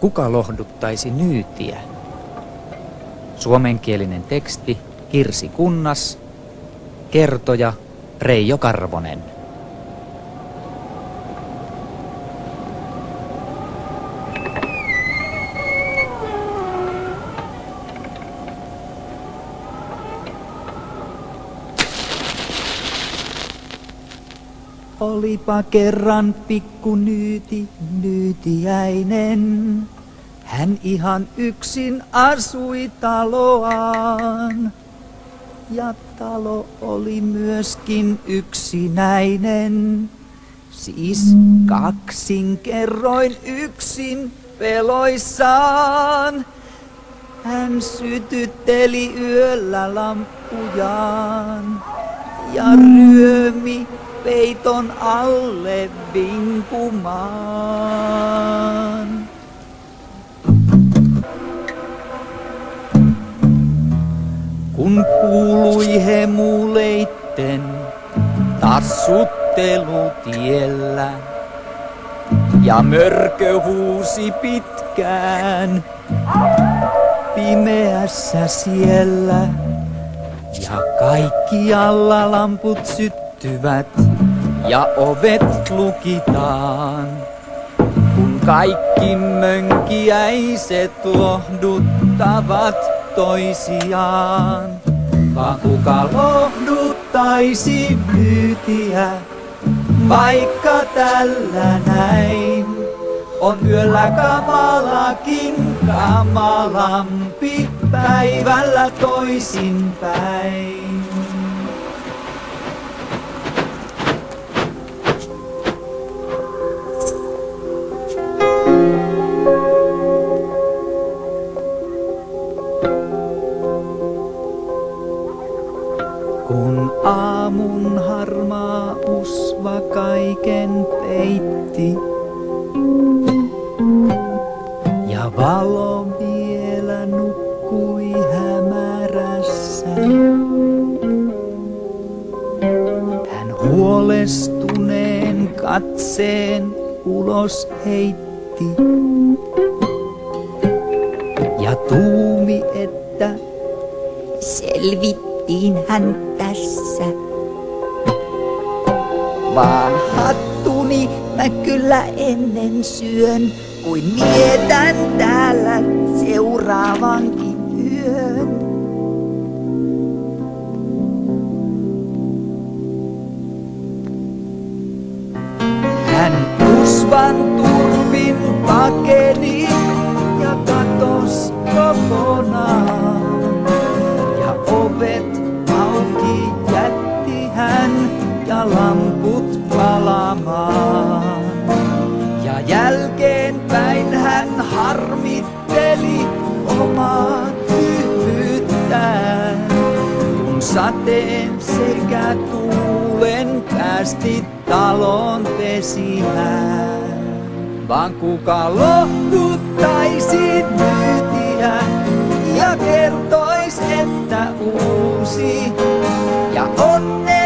Kuka lohduttaisi nyytiä? Suomenkielinen teksti Kirsi Kunnas, kertoja Reijo Karvonen. Olipa kerran pikku nyyti, nyytiäinen. Hän ihan yksin asui taloaan. Ja talo oli myöskin yksinäinen. Siis kaksin kerroin yksin peloissaan. Hän sytytteli yöllä lampujaan ja ryömi peiton alle vinkumaan. Kun kuului hemuleitten tassuttelu tiellä ja mörkö huusi pitkään pimeässä siellä ja kaikkialla lamput syttyvät ja ovet lukitaan. Kun kaikki mönkiäiset lohduttavat toisiaan. Vaan kuka lohduttaisi myytiä, vaikka tällä näin. On yöllä kamalakin kamalampi päivällä toisinpäin. Kaiken peitti ja valo vielä nukkui hämärässä. Hän huolestuneen katseen ulos heitti ja tuumi, että Selvittiin hän tässä. Vaan Hattuni mä kyllä ennen syön, kuin mietän täällä seuraavankin yön. Hän usvan turvin pakeni ja katos kokonaan. Ja ovet auki jätti hän ja lamput palamaan. Ja jälkeenpäin hän harmitteli omaa tyhmyyttään. Kun sateen sekä tuulen päästi talon pesimään. Vaan kuka lohduttaisi myytiä ja kertois, että uusi ja onnellinen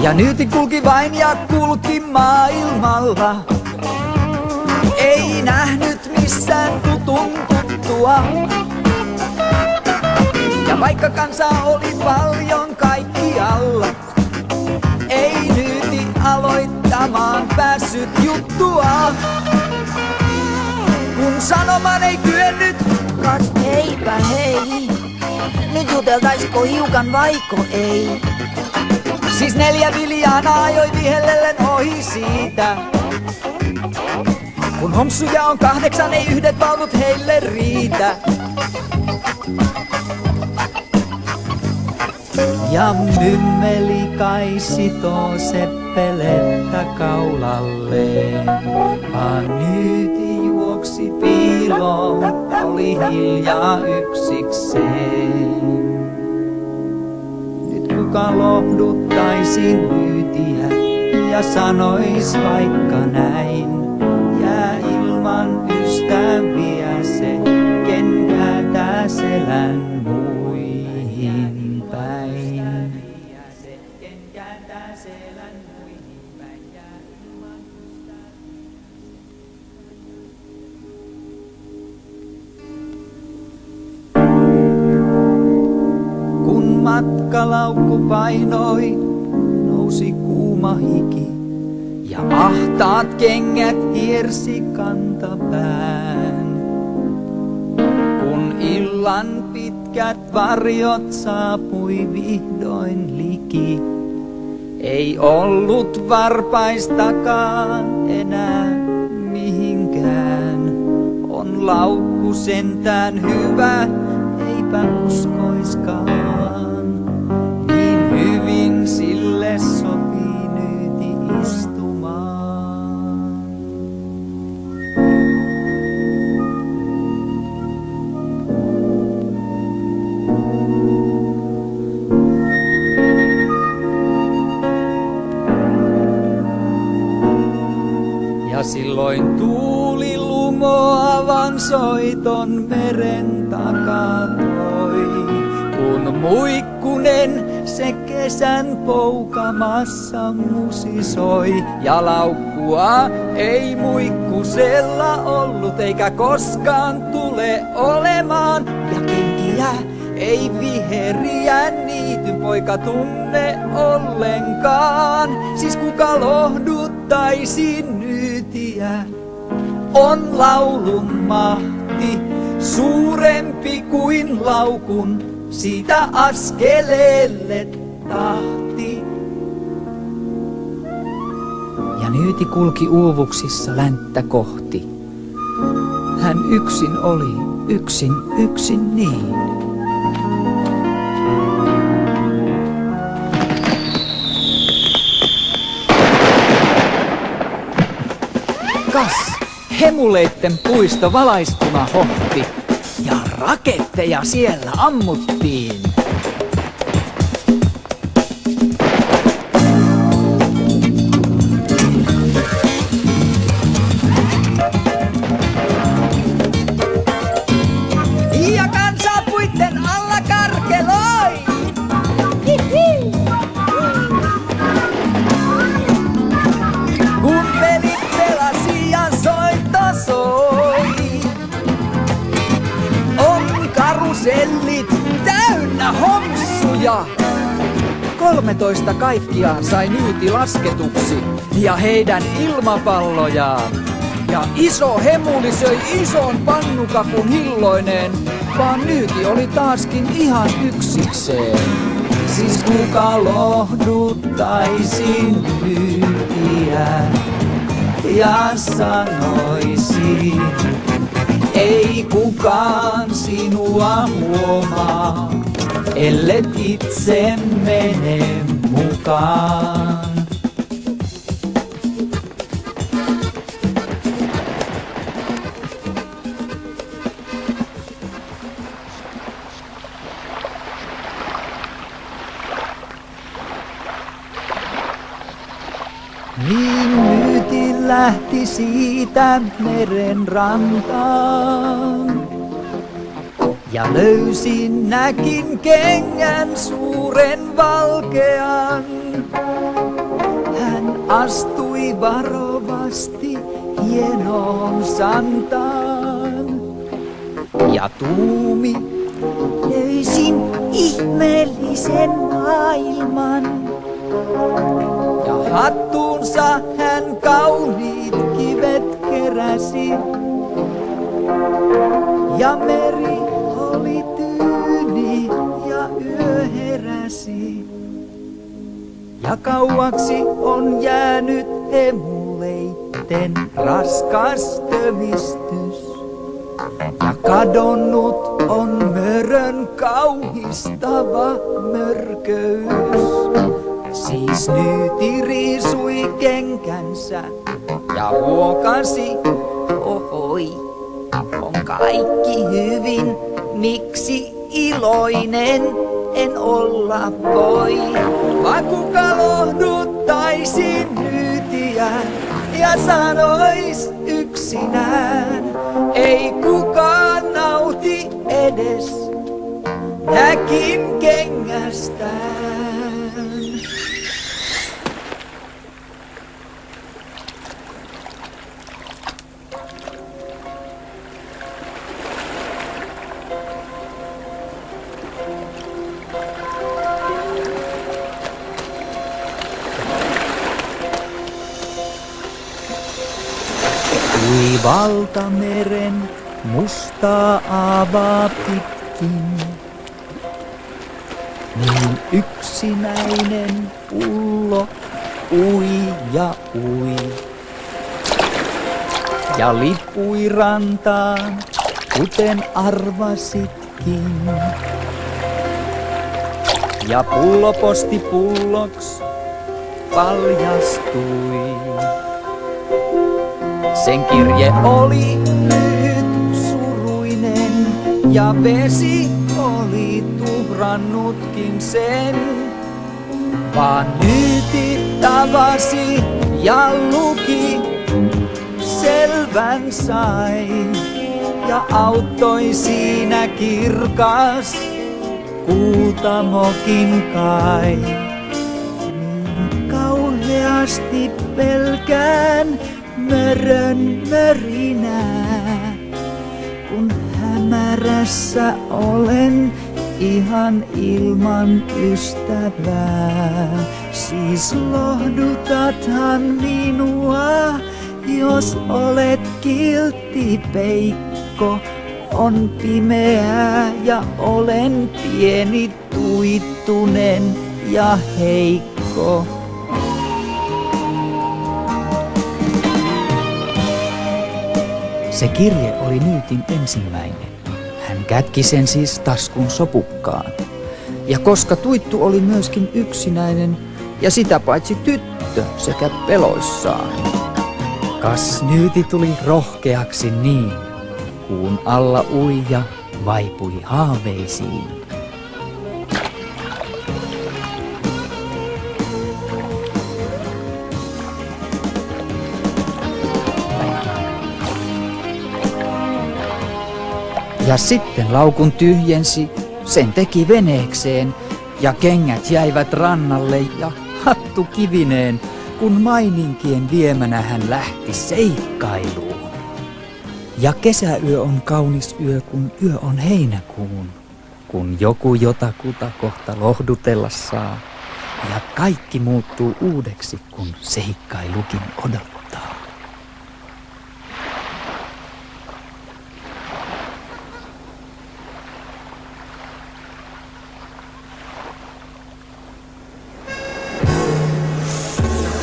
Ja nyyti kulki vain ja kulki maailmalla. Ei nähnyt missään tutun tuttua. Ja vaikka kansa oli paljon kaikkialla, ei nyyti aloittamaan päässyt juttua. Kun sanomaan ei kyennyt, Kas heipä hei. Nyt juteltaisko hiukan vaiko ei? siis neljä viljaa ajoi vihellellen ohi siitä. Kun homsuja on kahdeksan, ei yhdet vaunut heille riitä. Ja mymmeli kai sitoo seppelettä kaulalleen. Vaan nyyti juoksi ilo oli hiljaa yksikseen. Nyt kuka lohduttaisi myytiä ja sanois vaikka näin. Jää ilman ystäviä se, ken päätää selän päin. Ystäviä ken kääntää selän muihin. Matkalaukku painoi, nousi kuuma hiki. Ja ahtaat kengät hiersi kantapään. Kun illan pitkät varjot saapui vihdoin liki, ei ollut varpaistakaan enää mihinkään. On laukku sentään hyvä, eipä uskoiskaan. Soiton meren takaa toi. Kun muikkunen se kesän poukamassa musisoi. Ja laukkua ei muikkusella ollut eikä koskaan tule olemaan. Ja kenkiä ei viheriä niityn poika tunne ollenkaan. Siis kuka lohduttaisi nyytiä, on laulun mahti suurempi kuin laukun, siitä askeleelle tahti. Ja nyyti kulki uuvuksissa länttä kohti. Hän yksin oli, yksin, yksin niin. Kas, hemuleitten puisto valaistuna hohti ja raketteja siellä ammuttiin. 13 kaikkiaan sai nyyti lasketuksi ja heidän ilmapallojaan. Ja iso hemuli söi ison pannukakun hilloineen, vaan nyyti oli taaskin ihan yksikseen. Siis kuka lohduttaisi nyytiä ja sanoisi, ei kukaan sinua huomaa, ellet itse mene mukaan. Niin nyyti lähti siitä meren rantaan. Ja löysin näkin kengän suuren valkean. Hän astui varovasti hienoon santaan. Ja tuumi löysin ihmeellisen maailman. Ja hattuunsa hän kauniit kivet keräsi. Ja meri yö heräsi. Ja kauaksi on jäänyt hemuleitten raskas tövistys. Ja kadonnut on mörön kauhistava mörköys. Siis nyyti riisui kenkänsä ja huokasi, ohoi, on kaikki hyvin, miksi iloinen en olla voi. Vaan kuka lohduttaisi nyytiä ja sanois yksinään, ei kukaan nauti edes häkin kengästään. Valtameren mustaa aavaa pitkin, niin yksinäinen pullo ui ja ui. Ja lipui rantaan, kuten arvasitkin. Ja pullo posti pulloks paljastui. Sen kirje oli lyhyt, suruinen ja vesi oli tuhrannutkin sen. Vaan nyti tavasi ja luki, selvän sai ja auttoi siinä kirkas kultamokin kai. Niin kauheasti pelkään mörön mörinää, kun hämärässä olen ihan ilman ystävää. Siis lohdutathan minua, jos olet kiltti peikko. On pimeää ja olen pieni tuittunen ja heikko. Se kirje oli Nyytin ensimmäinen. Hän kätki sen siis taskun sopukkaan. Ja koska Tuittu oli myöskin yksinäinen ja sitä paitsi tyttö sekä peloissaan. Kas Nyyti tuli rohkeaksi niin, kuun alla uija vaipui haaveisiin. Ja sitten laukun tyhjensi, sen teki veneekseen, ja kengät jäivät rannalle ja hattu kivineen, kun maininkien viemänä hän lähti seikkailuun. Ja kesäyö on kaunis yö, kun yö on heinäkuun, kun joku jotakuta kohta lohdutella saa, ja kaikki muuttuu uudeksi, kun seikkailukin odottaa.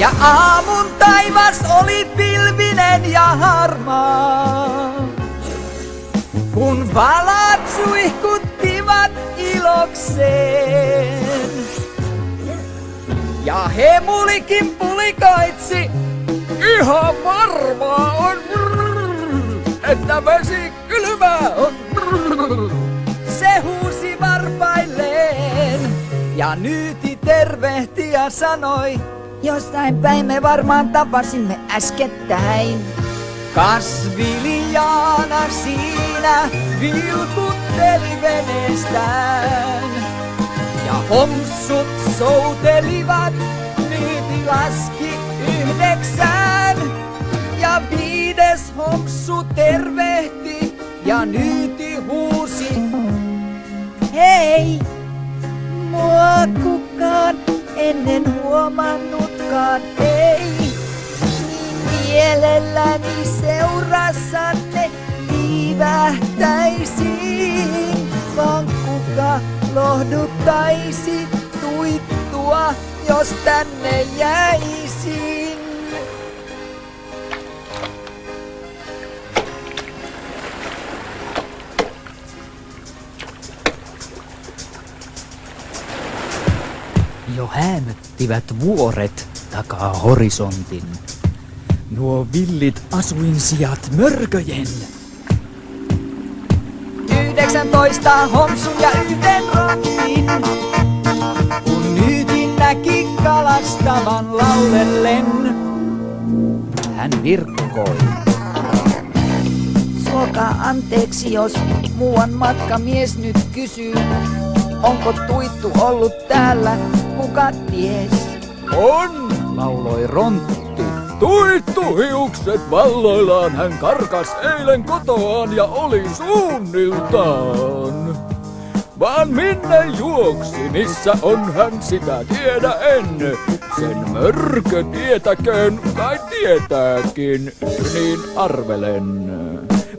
Ja aamun taivas oli pilvinen ja harmaa. Kun valat suihkuttivat ilokseen. Ja hemulikin pulikaitsi, ihan varmaa on, että vesi kylmää on. Se huusi varpailleen ja nyyti tervehti ja sanoi, Jostain päin me varmaan tapasimme äskettäin. Kasviliaana siinä vilkutteli veneestään. Ja homsut soutelivat, nyyti laski yhdeksään. Ja viides homsu tervehti ja nyti huusi. Hei, mua kukaan ennen huomannutkaan ei. Niin mielelläni seurassanne viivähtäisin, vaan kuka lohduttaisi tuittua, jos tänne jäisin. Häämöttivät vuoret takaa horisontin. Nuo villit asuinsijat mörköjen. 19 homsun ja yhden rontin. Kun nyytin näki kalastavan laulellen, Hän virkkoi. Suokaa anteeksi, jos muuan matkamies nyt kysyy, onko tuittu ollut täällä, kuka ties. On! Lauloi Rontti. Tuittu hiukset valloillaan hän karkas eilen kotoaan ja oli suunniltaan. Vaan minne juoksi, missä on hän sitä tiedä en. Sen mörkö tietäköön, kai tietääkin, niin arvelen.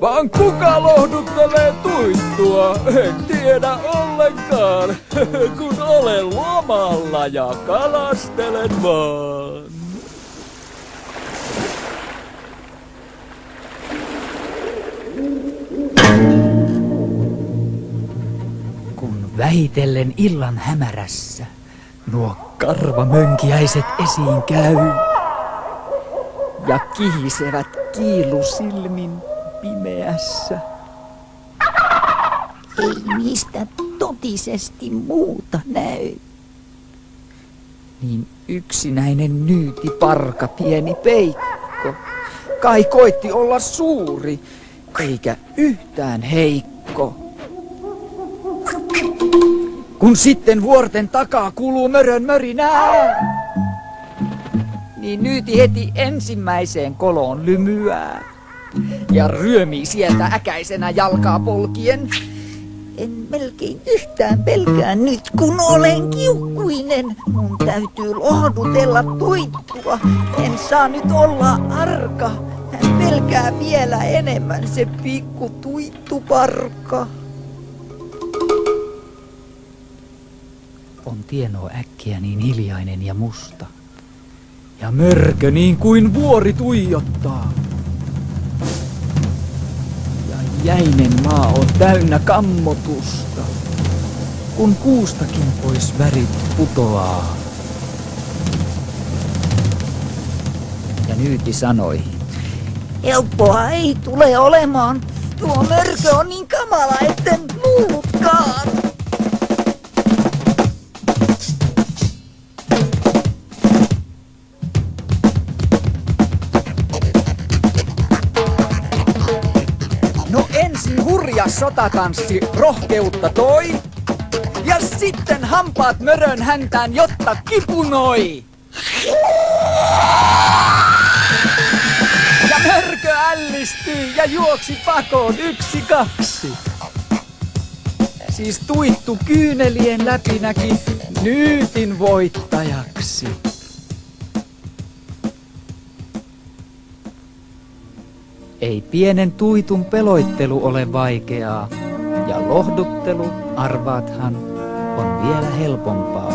Vaan kuka lohduttelee tuittua, en tiedä ollenkaan, kun olen lomalla ja kalastelen vaan. kun vähitellen illan hämärässä nuo karvamönkiäiset esiin käy ja kihisevät kiilusilmin pimeässä. Ei niistä totisesti muuta näy. Niin yksinäinen nyyti parka pieni peikko, kai koitti olla suuri, eikä yhtään heikko. Kun sitten vuorten takaa kuuluu mörön mörinää, niin nyyti heti ensimmäiseen koloon lymyää. Ja ryömii sieltä äkäisenä jalkaa polkien. En melkein yhtään pelkää nyt, kun olen kiukkuinen. Mun täytyy lohdutella tuittua. En saa nyt olla arka. Hän pelkää vielä enemmän se pikku tuittuparka. On tienoa äkkiä niin hiljainen ja musta. Ja mörkö niin kuin vuori tuijottaa. Jäinen maa on täynnä kammotusta. Kun kuustakin pois värit putoaa. Ja Nyyti sanoi, Helppoa ei tule olemaan. Tuo mörkö on niin kamala, etten luullutkaan. Hurja sotatanssi rohkeutta toi. Ja sitten hampaat mörön häntään, jotta kipunoi. Ja mörkö ällistyi ja juoksi pakoon yksi kaksi. Siis tuittu kyynelien läpi näki nyytin voittajaksi. Ei pienen tuitun peloittelu ole vaikeaa, ja lohduttelu, arvaathan, on vielä helpompaa.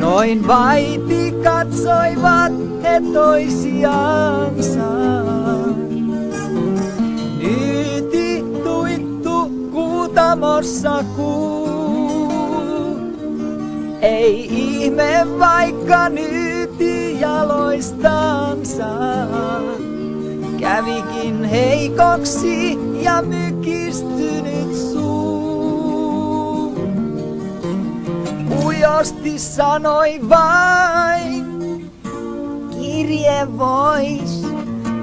Noin vaiti katsoivat he toisiansa. Nyti tuittu kuutamossa kuu. Ei ihme vaikka nyti jaloistansa. Kävikin heikoksi ja mykistynyt suu. Ujosti sanoi vain, Kirje vois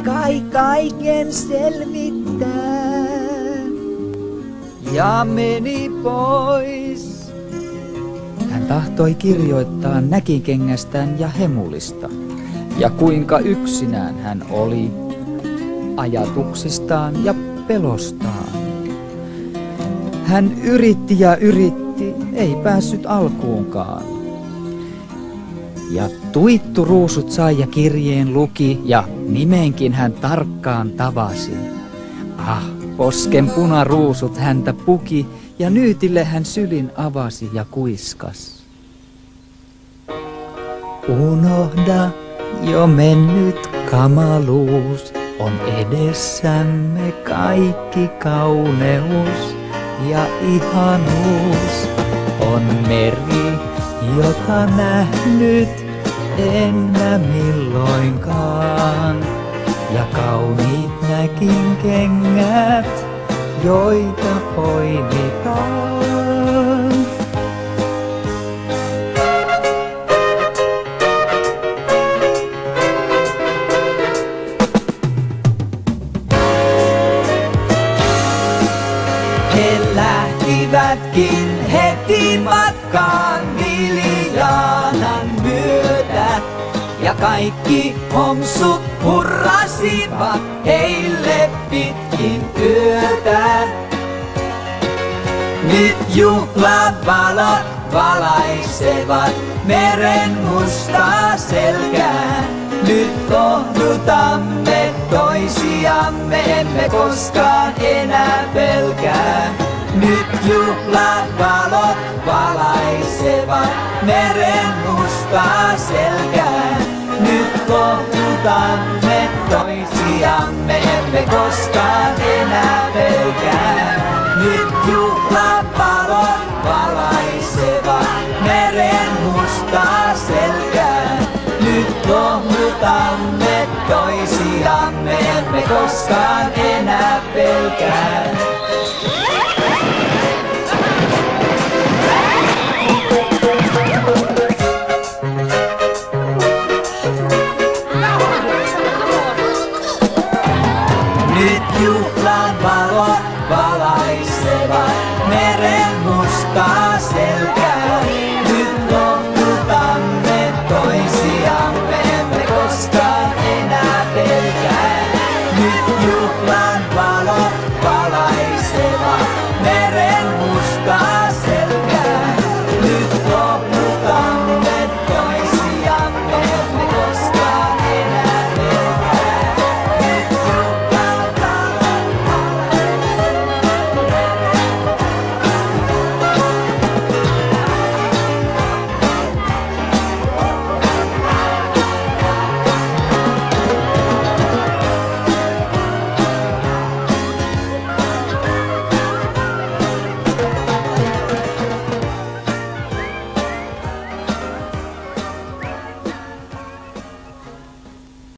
kai kaiken selvittää. ja meni pois. Tahtoi kirjoittaa näkikengästään ja hemulista, ja kuinka yksinään hän oli ajatuksistaan ja pelostaan. Hän yritti ja yritti, ei päässyt alkuunkaan. Ja tuittu ruusut sai ja kirjeen luki ja nimenkin hän tarkkaan tavasi. Ah, posken punaruusut häntä puki ja nyytille hän sylin avasi ja kuiskas. Unohda jo mennyt kamaluus, on edessämme kaikki kauneus ja ihanuus. On meri, jota nähnyt en mä milloinkaan. Ja kauniit näin nekin kengät, joita poimitaan. Lähtivätkin heti matkaan Viljaanan myötä. Ja kaikki homsut hurrasivat heille pitkin yötä. Nyt juhlavalot valaisevat meren mustaa selkää. Nyt lohdutamme toisiamme, emme koskaan enää pelkää. Nyt juhlavalot valaisevat meren mustaa selkää. Nyt lohdutamme toisiamme, emme koskaan enää pelkää. Nyt juhlavalot valaisevat meren mustaa selkää. Nyt lohdutamme toisiamme, emme koskaan enää pelkää.